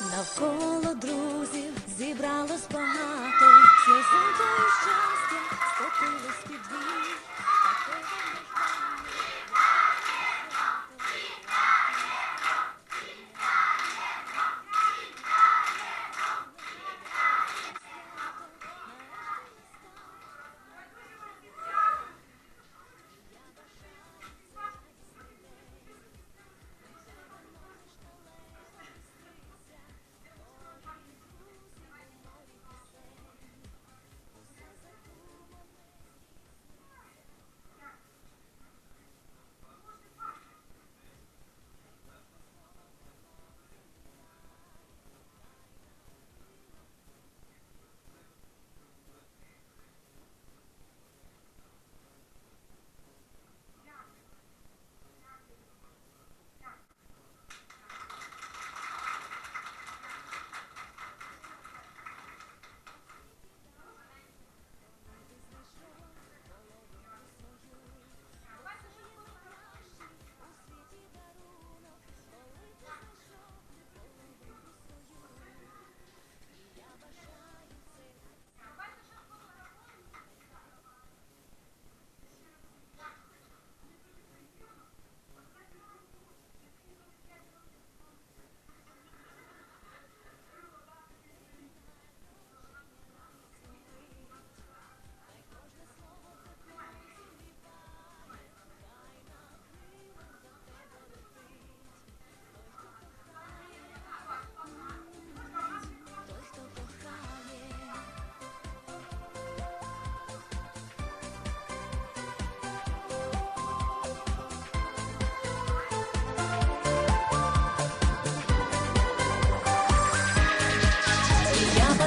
Навколо друзів зібралось багато, сльозинка і щастя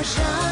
伤